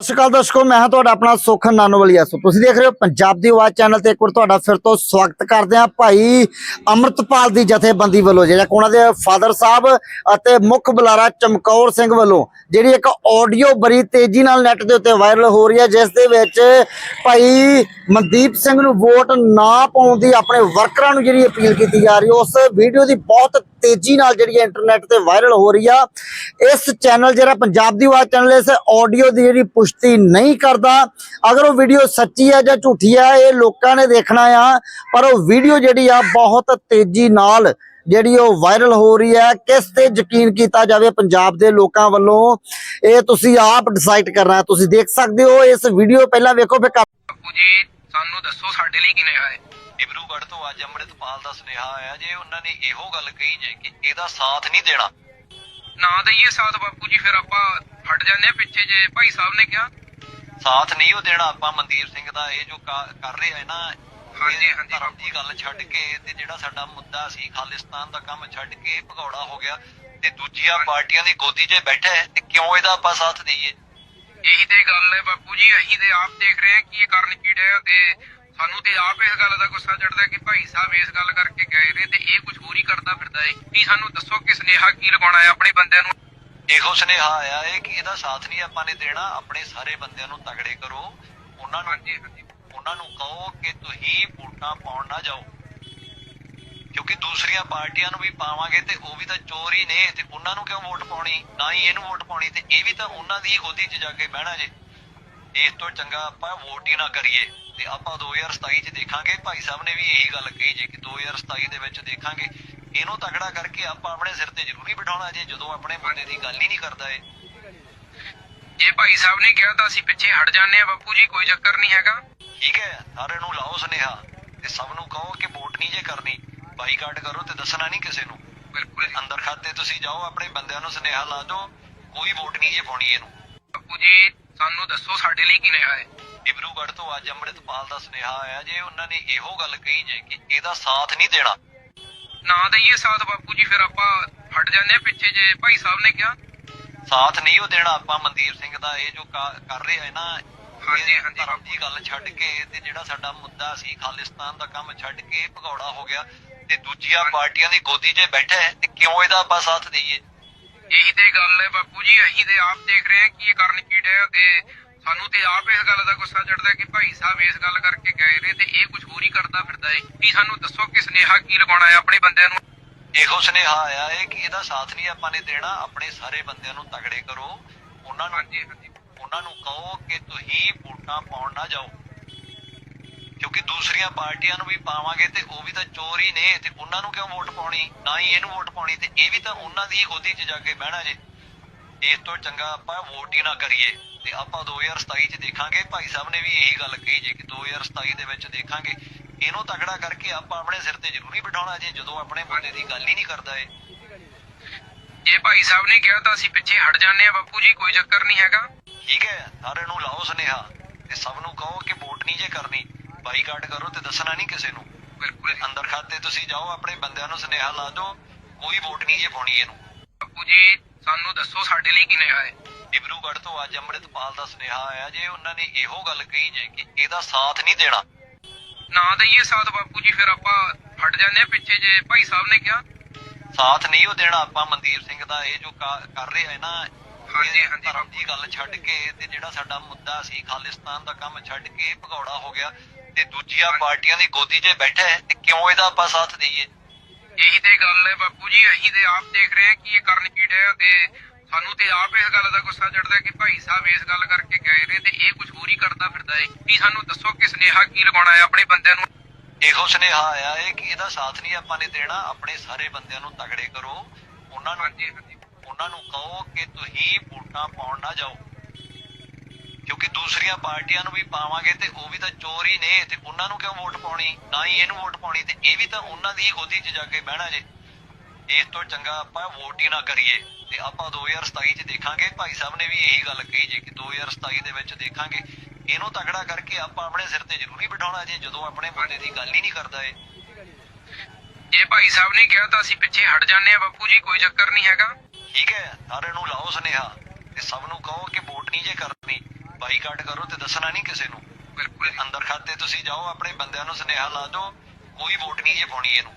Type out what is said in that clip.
ਸਤਿ ਸ਼੍ਰੀ ਅਕਾਲ ਦਰਸ਼ਕੋ ਮੈਂ ਹਾਂ ਤੁਹਾਡਾ ਆਪਣਾ ਸੁਖਨ ਨਾਨੋਵਾਲੀਆ। ਸੋ ਤੁਸੀਂ ਦੇਖ ਰਹੇ ਹੋ ਪੰਜਾਬ ਦੀ ਆਵਾਜ਼ ਚੈਨਲ ਤੇ ਇੱਕ ਵਾਰ ਤੁਹਾਡਾ ਫਿਰ ਤੋਂ ਸਵਾਗਤ ਕਰਦੇ ਹਾਂ ਭਾਈ ਅਮਰਤਪਾਲ ਦੀ ਜਥੇਬੰਦੀ ਵੱਲੋਂ, ਜਿਹੜਾ ਕਿ ਦੇ ਫਾਦਰ ਸਾਹਿਬ ਅਤੇ ਮੁੱਖ ਬੁਲਾਰਾ ਚਮਕੌਰ ਸਿੰਘ ਵੱਲੋਂ, ਜਿਹੜੀ ਇੱਕ ਆਡੀਓ ਬੜੀ ਤੇਜ਼ੀ ਨਾਲ ਨੈਟ ਦੇ ਉੱਤੇ ਵਾਇਰਲ ਹੋ ਰਹੀ ਹੈ, ਜਿਸ ਦੇ ਵਿੱਚ ਭਾਈ ਮਨਦੀਪ ਸਿੰਘ ਨੂੰ ਵੋਟ ਨਾ ਪਾਉਣ ਦੀ ਆਪਣੇ ਵਰਕਰਾਂ ਨੂੰ ਜਿਹੜੀ ਅਪੀਲ ਕੀਤੀ ਜਾ ਰਹੀ ਹੈ, ਉਸ ਵੀਡੀਓ ਦੀ ਬਹੁਤ ਤੇਜ਼ੀ ਨਾਲ ਜਿਹੜੀ ਇੰਟਰਨੈਟ ਤੇ ਵਾਇਰਲ ਹੋ ਰਹੀ ਆ। ਇਸ ਚੈਨਲ ਜਿਹੜਾ ਪੰਜਾਬ ਦੀ ਆਵਾਜ਼ ਚੈਨਲ ਇਸ ਆਡੀਓ ਦੀ ਜਿਹੜੀ ਪੁਸ਼ਟੀ ਨਹੀਂ ਕਰਦਾ। ਅਗਰ ਉਹ ਵੀਡੀਓ ਸੱਚੀ ਹੈ ਜਾਂ ਝੂਠੀ ਹੈ ਇਹ ਲੋਕਾਂ ਨੇ ਦੇਖਣਾ ਆ। ਪਰ ਉਹ ਵੀਡੀਓ ਜਿਹੜੀ ਆ ਬਹੁਤ ਤੇਜ਼ੀ ਨਾਲ ਜਿਹੜੀ ਉਹ ਵਾਇਰਲ ਹੋ ਰਹੀ ਹੈ। ਕਿਸ ਤੇ ਯਕੀਨ ਕੀਤਾ ਜਾਵੇ ਪੰਜਾਬ ਦੇ ਲੋਕਾਂ ਵੱਲੋਂ? ਇਹ ਤੁਸੀਂ ਆਪ ਡਿਸਾਈਡ ਕਰਨਾ। ਤੁਸੀਂ ਦੇਖ ਸਕਦੇ ਹੋ ਇਸ ਵੀਡੀਓ ਪਹਿਲਾਂ ਵੇਖੋ ਫਿਰ ਬਾਪੂ ਜੀ ਸਾਨੂੰ ਦੱਸੋ ਸਾਡੇ ਲਈ ਕਿਨੇ ਆਏ ਡਿਬਰੂਗੜ੍ਹ ਤੋਂ ਅੱਜ ਅੰਮ੍ਰਿਤਪਾਲ ਦਾ ਸੁਨੇਹਾ ਆਇਆ ਜੇ ਉਹਨਾਂ ਨੇ ਇਹੋ ਗੱਲ ਕਹੀ ਜੇ ਕਿ ਇਹਦਾ ਸਾਥ ਨਹੀਂ ਦੇਣਾ। ਨਾ ਦਈਏ ਸਾਥ ਬਾਪੂ ਜੀ ਫਿਰ ਆਪਾਂ ਜਾਂਦੇ ਆ ਪਿੱਛੇ ਜੇ ਭਾਈ ਸਾਹਿਬ ਨੇ ਕਿਹਾ। ਸਾਥ ਨਹੀਂ ਉਹ ਦੇਣਾ ਆਪਾਂ ਮਨਦੀਪ ਸਿੰਘ ਦਾ ਇਹ ਜੋ ਕਾ- ਕਰ ਰਿਹਾ ਹੈ ਨਾ ਹਾਂਜੀ, ਹਾਂਜੀ ਧਰਮ ਦੀ ਗੱਲ ਛੱਡ ਕੇ ਤੇ ਜਿਹੜਾ ਸਾਡਾ ਮੁੱਦਾ ਸੀ ਖਾਲਿਸਤਾਨ ਦਾ ਕੰਮ ਛੱਡ ਕੇ ਭਗੌੜਾ ਹੋ ਗਿਆ ਤੇ ਦੂਜੀਆਂ ਪਾਰਟੀਆਂ ਦੀ ਗੋਦੀ 'ਚ ਬੈਠਾ ਹੈ ਤੇ ਕਿਉਂ ਇਹਦਾ ਆਪਾਂ ਸਾਥ ਦਈਏ? ਇਹੀ ਤੇ ਗੱਲ ਹੈ ਬਾਪੂ ਜੀ ਅਸੀਂ ਤੇ ਆਪ ਦੇਖ ਰਹੇ ਹਾਂ ਕਿ ਇਹ ਕਰਨ ਕੀ ਡਿਆ ਤੇ ਸਾਨੂੰ ਤੇ ਆਪ ਇਸ ਗੱਲ ਦਾ ਗੁੱਸਾ ਚੜਦਾ ਕਿ ਭਾਈ ਸਾਹਿਬ ਇਸ ਗੱਲ ਕਰਕੇ ਗਏ ਨੇ ਤੇ ਇਹ ਕੁਝ ਹੋਰ ਹੀ ਕਰਦਾ ਫਿਰਦਾ ਹੈ। ਕੀ ਸਾਨੂੰ ਦੱਸੋ ਕਿ ਸੁਨੇਹਾ ਕੀ ਲਗਾਉਣਾ ਹੈ ਆਪਣੇ ਬੰਦਿਆਂ ਨੂੰ? ਇਹੋ ਸੁਨੇਹਾ ਆਇਆ ਹੈ ਕਿ ਇਹਦਾ ਸਾਥ ਨਹੀਂ ਆਪਾਂ ਨੇ ਦੇਣਾ। ਆਪਣੇ ਸਾਰੇ ਬੰਦਿਆਂ ਨੂੰ ਤਗੜੇ ਕਰੋ। ਉਹਨਾਂ ਨੂੰ ਉਹਨਾਂ ਨੂੰ ਕਹੋ ਕਿ ਤੁਸੀਂ ਵੋਟਾਂ ਪਾਉਣ ਨਾ ਜਾਓ। ਕਿਉਂਕਿ ਦੂਸਰੀਆਂ ਪਾਰਟੀਆਂ ਨੂੰ ਵੀ ਪਾਵਾਂਗੇ ਤੇ ਉਹ ਵੀ ਤਾਂ ਚੋਰ ਹੀ ਨੇ ਤੇ ਉਹਨਾਂ ਨੂੰ ਕਿਉਂ ਵੋਟ ਪਾਉਣੀ? ਨਾ ਹੀ ਇਹਨੂੰ ਵੋਟ ਪਾਉਣੀ ਤੇ ਇਹ ਵੀ ਤਾਂ ਉਹਨਾਂ ਦੀ ਗੋਦੀ 'ਚ ਜਾ ਕੇ ਬਹਿਣਾ ਜੇ। ਇਸ ਤੋਂ ਚੰਗਾ ਆਪਾਂ ਵੋਟ ਹੀ ਨਾ ਕਰੀਏ। ਤੇ ਆਪਾਂ 2027 'ਚ ਦੇਖਾਂਗੇ। ਭਾਈ ਸਾਹਿਬ ਨੇ ਵੀ ਇਹੀ ਗੱਲ ਕਹੀ ਜੇ ਕਿ 2027 ਦੇ ਵਿੱਚ ਦੇਖਾਂਗੇ। ਇਹਨੂੰ ਤਗੜਾ ਕਰਕੇ ਆਪਾਂ ਆਪਣੇ ਸਿਰ ਤੇ ਜ਼ਰੂਰੀ ਬਿਠਾਉਣਾ ਜੇ ਜਦੋਂ ਆਪਣੇ ਬੰਦੇ ਦੀ ਗੱਲ ਹੀ ਨਹੀਂ ਕਰਦਾ ਇਹ। ਜੇ ਭਾਈ ਸਾਹਿਬ ਨੇ ਕਿਹਾ ਤਾਂ ਅਸੀਂ ਪਿੱਛੇ ਹਟ ਜਾਂਦੇ ਆ ਬਾਪੂ ਜੀ ਕੋਈ ਚੱਕਰ ਨਹੀਂ ਹੈਗਾ। ਠੀਕ ਹੈ ਸਾਰਿਆਂ ਨੂੰ ਲਾਓ ਸੁਨੇਹਾ ਤੇ ਸਭ ਨੂੰ ਕਹੋ ਕਿ ਵੋਟ ਨਹੀਂ ਜੇ ਕਰਨੀ ਬਾਈਕਾਟ ਕਰੋ ਤੇ ਦੱਸਣਾ ਨਹੀਂ ਕਿਸੇ ਨੂੰ। ਬਿਲਕੁਲ ਅੰਦਰ ਖਾਤੇ ਤੁਸੀਂ ਜਾਓ ਆਪਣੇ ਬੰਦਿਆਂ ਨੂੰ ਸੁਨੇਹਾ ਲਾ ਦਿਓ ਕੋਈ ਵੋਟ ਨਹੀਂ ਜੇ ਪਾਉਣੀ ਇਹਨੂੰ। ਬਾਪੂ ਜੀ ਸਾਨੂੰ ਦੱਸੋ ਸਾਡੇ ਲਈ ਕਿਨੇ ਆਏ। ਡਿਬਰੂਗੜ੍ਹ ਤੋਂ ਅੱਜ ਅੰਮ੍ਰਿਤਪਾਲ ਦਾ ਸੁਨੇਹਾ ਆਇਆ ਜੇ ਉਹਨਾਂ ਨੇ ਇਹੋ ਗੱਲ ਕਹੀ ਜੇ ਕਿ ਇਹਦਾ ਸਾਥ ਨਹੀਂ ਦੇਣਾ ਨਾ ਦਈਏ ਸਾਥ ਬਾਪੂ ਜੀ ਫਿਰ ਆਪਾਂ ਹਟ ਜਾਂਦੇ ਆ ਪਿੱਛੇ ਜੇ। ਭਾਈ ਸਾਹਿਬ ਨੇ ਕਿਹਾ? ਸਾਥ ਨਹੀਂ ਉਹ ਦੇਣਾ ਆਪਾਂ ਮਨਦੀਪ ਸਿੰਘ ਦਾ ਇਹ ਜੋ ਕਾ- ਕਰ ਰਿਹਾ ਹੈ ਨਾ ਹਾਂਜੀ, ਹਾਂਜੀ। ਧਰਮ ਦੀ ਗੱਲ ਛੱਡ ਕੇ ਤੇ ਜਿਹੜਾ ਸਾਡਾ ਮੁੱਦਾ ਸੀ ਖਾਲਿਸਤਾਨ ਦਾ ਕੰਮ ਛੱਡ ਕੇ ਭਗੌੜਾ ਹੋ ਗਿਆ ਤੇ ਦੂਜੀਆਂ ਪਾਰਟੀਆਂ ਦੀ ਗੋਦੀ 'ਚ ਬੈਠਾ ਹੈ ਤੇ ਕਿਉਂ ਇਹਦਾ ਆਪਾਂ ਸਾਥ ਦਈਏ? ਇਹੀ ਤੇ ਗੱਲ ਹੈ ਬਾਪੂ ਜੀ ਅਸੀਂ ਤੇ ਆਪ ਦੇਖ ਰਹੇ ਹਾਂ ਕਿ ਇਹ ਕਰਨ ਕੀ ਡਿਆ ਤੇ ਸਾਨੂੰ ਤੇ ਆਪ ਇਸ ਗੱਲ ਦਾ ਗੁੱਸਾ ਚੜਦਾ ਕਿ ਭਾਈ ਸਾਹਿਬ ਇਸ ਗੱਲ ਕਰਕੇ ਗਏ ਨੇ ਤੇ ਇਹ ਕੁਝ ਹੋਰ ਹੀ ਕਰਦਾ ਫਿਰਦਾ ਹੈ ਕੀ ਸਾਨੂੰ ਦੱਸੋ ਕਿ ਸੁਨੇਹਾ ਕੀ ਲਗਾਉਣਾ ਹੈ ਆਪਣੇ ਬੰਦਿਆਂ ਨੂੰ? ਇਹੋ ਸੁਨੇਹਾ ਆਇਆ ਹੈ ਕਿ ਇਹਦਾ ਸਾਥ ਨਹੀਂ ਆਪਾਂ ਨੇ ਦੇਣਾ। ਆਪਣੇ ਸਾਰੇ ਬੰਦਿਆਂ ਨੂੰ ਤਗੜੇ ਕਰੋ। ਉਹਨਾਂ ਨੂੰ ਹਾਂਜੀ ਹਾਂਜੀ। ਉਹਨਾਂ ਨੂੰ ਕਹੋ ਕਿ ਤੁਸੀਂ ਵੋਟਾਂ ਪਾਉਣ ਨਾ ਜਾਓ। ਕਿਉਂਕਿ ਦੂਸਰੀਆਂ ਪਾਰਟੀਆਂ ਨੂੰ ਵੀ ਪਾਵਾਂਗੇ ਤੇ ਉਹ ਵੀ ਤਾਂ ਚੋਰ ਹੀ ਨੇ ਤੇ ਉਹਨਾਂ ਨੂੰ ਕਿਉਂ ਵੋਟ ਪਾਉਣੀ? ਨਾ ਹੀ ਇਹਨੂੰ ਵੋਟ ਪਾਉਣੀ ਤੇ ਇਹ ਵੀ ਤਾਂ ਉਹਨਾਂ ਦੀ ਗੋਦੀ 'ਚ ਜਾ ਕੇ ਬਹਿਣਾ ਜੇ। ਇਸ ਤੋਂ ਚੰਗਾ ਆਪਾਂ ਵੋਟ ਹੀ ਨਾ ਕਰੀਏ। ਤੇ ਆਪਾਂ 2027 'ਚ ਦੇਖਾਂਗੇ। ਭਾਈ ਸਾਹਿਬ ਨੇ ਵੀ ਇਹੀ ਗੱਲ ਕਹੀ ਜੇ ਕਿ 2027 ਦੇ ਵਿੱਚ ਦੇਖਾਂਗੇ। ਇਹਨੂੰ ਤਗੜਾ ਕਰਕੇ ਆਪਾਂ ਆਪਣੇ ਸਿਰ ਤੇ ਜ਼ਰੂਰੀ ਬਿਠਾਉਣਾ ਜੇ ਜਦੋਂ ਆਪਣੇ ਬੰਦੇ ਦੀ ਗੱਲ ਹੀ ਨਹੀਂ ਕਰਦਾ ਇਹ। ਜੇ ਭਾਈ ਸਾਹਿਬ ਨੇ ਕਿਹਾ ਤਾਂ ਅਸੀਂ ਪਿੱਛੇ ਹਟ ਜਾਂਦੇ ਆ ਬਾਪੂ ਜੀ ਕੋਈ ਚੱਕਰ ਨਹੀਂ ਹੈਗਾ। ਠੀਕ ਹੈ ਸਾਰਿਆਂ ਨੂੰ ਲਾਓ ਸੁਨੇਹਾ ਤੇ ਸਭ ਨੂੰ ਕਹੋ ਕਿ ਵੋਟ ਨਹੀਂ ਜੇ ਕਰਨੀ ਬਾਈਕਾਟ ਕਰੋ ਤੇ ਦੱਸਣਾ ਨਹੀਂ ਕਿਸੇ ਨੂੰ। ਬਿਲਕੁਲ ਅੰਦਰ ਖਾਤੇ ਤੁਸੀਂ ਜਾਓ ਆਪਣੇ ਬੰਦਿਆਂ ਨੂੰ ਸੁਨੇਹਾ ਲਾ ਦਿਓ ਕੋਈ ਵੋਟ ਨਹੀਂ ਜੇ ਪਾਉਣੀ ਇਹਨੂੰ। ਬਾਪੂ ਜੀ ਸਾਨੂੰ ਦੱਸੋ ਸਾਡੇ ਲਈ ਕਿਨੇ ਆਏ। ਡਿਬਰੂਗੜ੍ਹ ਤੋਂ ਅੱਜ ਅੰਮ੍ਰਿਤਪਾਲ ਦਾ ਸੁਨੇਹਾ ਆਇਆ ਜੇ ਉਹਨਾਂ ਨੇ ਇਹੋ ਗੱਲ ਕਹੀ ਜੇ ਕਿ ਇਹਦਾ ਸਾਥ ਨਹੀਂ ਦੇਣਾ। ਨਾ ਦਈਏ ਸਾਥ ਬਾਪੂ ਜੀ ਫਿਰ ਆਪਾਂ ਹਟ ਜਾਂਦੇ ਆ ਪਿੱਛੇ ਜੇ। ਭਾਈ ਸਾਹਿਬ ਨੇ ਕਿਹਾ? ਸਾਥ ਨਹੀਂ ਉਹ ਦੇਣਾ ਆਪਾਂ ਮਨਦੀਪ ਸਿੰਘ ਦਾ ਇਹ ਜੋ ਕਰ ਰਿਹਾ ਹੈ ਨਾ ਹਾਂਜੀ, ਹਾਂਜੀ। ਧਰਮ ਦੀ ਗੱਲ ਛੱਡ ਕੇ ਤੇ ਜਿਹੜਾ ਸਾਡਾ ਮੁੱਦਾ ਸੀ ਖਾਲਿਸਤਾਨ ਦਾ ਕੰਮ ਛੱਡ ਕੇ ਭਗੌੜਾ ਹੋ ਗਿਆ ਤੇ ਦੂਜੀਆਂ ਪਾਰਟੀਆਂ ਦੀ ਗੋਦੀ 'ਚ ਬੈਠਾ ਹੈ ਤੇ ਕਿਉਂ ਇਹਦਾ ਆਪਾਂ ਸਾਥ ਦਈਏ? ਇਹੀ ਤੇ ਗੱਲ ਹੈ ਬਾਪੂ ਜੀ ਅਸੀਂ ਤੇ ਆਪ ਦੇਖ ਰਹੇ ਹਾਂ ਕਿ ਇਹ ਕਰਨ ਕੀ ਡਿਆ ਤੇ ਸਾਨੂੰ ਤੇ ਆਪ ਇਸ ਗੱਲ ਦਾ ਗੁੱਸਾ ਚੜਦਾ ਕਿ ਭਾਈ ਸਾਹਿਬ ਇਸ ਗੱਲ ਕਰਕੇ ਗਏ ਨੇ ਤੇ ਇਹ ਕੁਝ ਹੋਰ ਹੀ ਕਰਦਾ ਫਿਰਦਾ ਹੈ ਕੀ ਸਾਨੂੰ ਦੱਸੋ ਕਿ ਸੁਨੇਹਾ ਕੀ ਲਗਾਉਣਾ ਹੈ ਆਪਣੇ ਬੰਦਿਆਂ ਨੂੰ? ਇਹੋ ਸੁਨੇਹਾ ਆਇਆ ਹੈ ਕਿ ਇਹਦਾ ਸਾਥ ਨਹੀਂ ਆਪਾਂ ਨੇ ਦੇਣਾ। ਆਪਣੇ ਸਾਰੇ ਬੰਦਿਆਂ ਨੂੰ ਤਗੜੇ ਕਰੋ। ਉਹਨਾਂ ਨੂੰ ਉਹਨਾਂ ਨੂੰ ਕਹੋ ਕਿ ਤੁਸੀਂ ਵੋਟਾਂ ਪਾਉਣ ਨਾ ਜਾਓ। ਕਿਉਂਕਿ ਦੂਸਰੀਆਂ ਪਾਰਟੀਆਂ ਨੂੰ ਵੀ ਪਾਵਾਂਗੇ ਤੇ ਉਹ ਵੀ ਤਾਂ ਚੋਰ ਹੀ ਨੇ ਤੇ ਉਹਨਾਂ ਨੂੰ ਕਿਉਂ ਵੋਟ ਪਾਉਣੀ? ਨਾ ਹੀ ਇਹਨੂੰ ਵੋਟ ਪਾਉਣੀ ਤੇ ਇਹ ਵੀ ਤਾਂ ਉਹਨਾਂ ਦੀ ਗੋਦੀ 'ਚ ਜਾ ਕੇ ਬਹਿਣਾ ਜੇ। ਇਸ ਤੋਂ ਚੰਗਾ ਆਪਾਂ ਵੋਟ ਹੀ ਨਾ ਕਰੀਏ। ਤੇ ਆਪਾਂ 2027 'ਚ ਦੇਖਾਂਗੇ। ਭਾਈ ਸਾਹਿਬ ਨੇ ਵੀ ਇਹੀ ਗੱਲ ਕਹੀ ਜੇ ਕਿ 2027 ਦੇ ਵਿੱਚ ਦੇਖਾਂਗੇ। ਇਹਨੂੰ ਤਗੜਾ ਕਰਕੇ ਆਪਾਂ ਆਪਣੇ ਸਿਰ ਤੇ ਜ਼ਰੂਰੀ ਬਿਠਾਉਣਾ ਜੇ ਜਦੋਂ ਆਪਣੇ ਬੰਦੇ ਦੀ ਗੱਲ ਹੀ ਨਹੀਂ ਕਰਦਾ ਇਹ। ਜੇ ਭਾਈ ਸਾਹਿਬ ਨੇ ਕਿਹਾ ਤਾਂ ਅਸੀਂ ਪਿੱਛੇ ਹਟ ਜਾਂਦੇ ਆ ਬਾਪੂ ਜੀ ਕੋਈ ਚੱਕਰ ਨਹੀਂ ਹੈਗਾ। ਠੀਕ ਹੈ ਸਾਰਿਆਂ ਨੂੰ ਲਾਓ ਸੁਨੇਹਾ ਤੇ ਸਭ ਨੂੰ ਕਹੋ ਕਿ ਵੋਟ ਨਹੀਂ ਜੇ ਕਰਨੀ ਬਾਈਕਾਟ ਕਰੋ ਤੇ ਦੱਸਣਾ ਨਹੀਂ ਕਿਸੇ ਨੂੰ। ਬਿਲਕੁਲ ਅੰਦਰ ਖਾਤੇ ਤੁਸੀਂ ਜਾਓ ਆਪਣੇ ਬੰਦਿਆਂ ਨੂੰ ਸੁਨੇਹਾ ਲਾ ਦਿਓ ਕੋਈ ਵੋਟ ਨਹੀਂ ਜੇ ਪਾਉਣੀ ਇਹਨੂੰ।